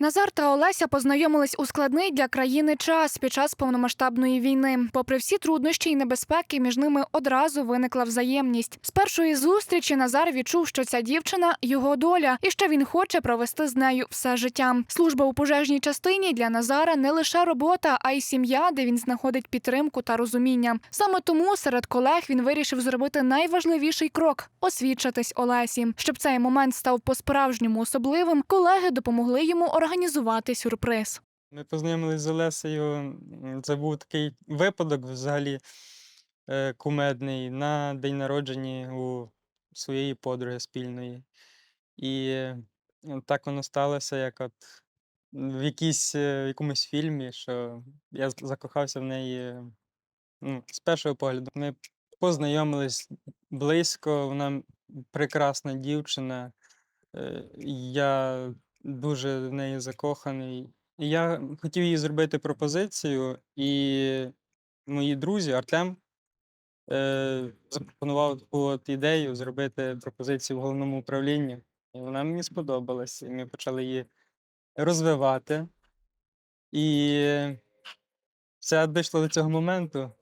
Назар та Олеся познайомились у складний для країни час під час повномасштабної війни. Попри всі труднощі і небезпеки, між ними одразу виникла взаємність. З першої зустрічі Назар відчув, що ця дівчина його доля, і що він хоче провести з нею все життя. Служба у пожежній частині для Назара не лише робота, а й сім'я, де він знаходить підтримку та розуміння. Саме тому серед колег він вирішив зробити найважливіший крок освідчитись Олесі. Щоб цей момент став по-справжньому особливим, колеги допомогли йому організувати сюрприз. Ми познайомилися з Олесею. Це був такий випадок взагалі е, кумедний на день народження у своєї подруги спільної. І е, так воно сталося, як от в якійсь, е, в якомусь фільмі, що я закохався в неї ну, з першого погляду. Ми познайомились близько, вона прекрасна дівчина. Я дуже в неї закоханий. І я хотів їй зробити пропозицію, і мої друзі, Артем, е, запропонував таку от ідею зробити пропозицію в головному управлінні. І вона мені сподобалась. І ми почали її розвивати. І все дійшло до цього моменту.